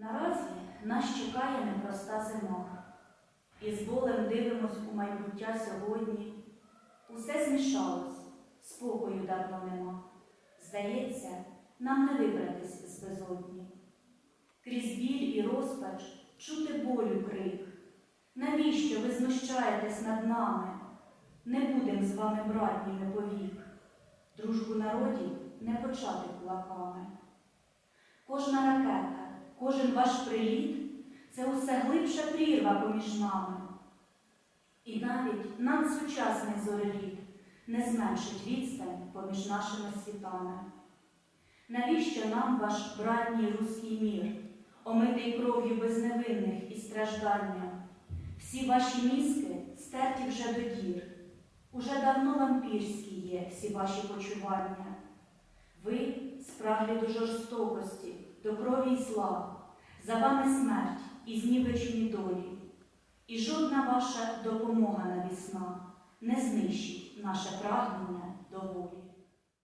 Наразі нас чекає непроста зима. І з болем дивимось у майбуття сьогодні. Усе змішалось, спокою давно нема. Здається, нам не вибратись з безодні. Крізь біль і розпач чути болю крик. Навіщо ви знущаєтесь над нами? Не будем з вами братніми повік. Дружбу народів не почати кулаками. Кожна ракета, кожен ваш приліт це усе глибша прірва поміж нами. І навіть надсучасний зореліт не зменшить відстань поміж нашими світами. Навіщо нам ваш братній руський мір, омитий кров'ю безневинних і страждання? Всі ваші мізки стерті вже до дір, уже давно вампірські є всі ваші почування. Ви спраглі до жорстокості, до крові і зла, за вами смерть і знівечені долі. І жодна ваша допомога навісна не знищить наше прагнення до волі.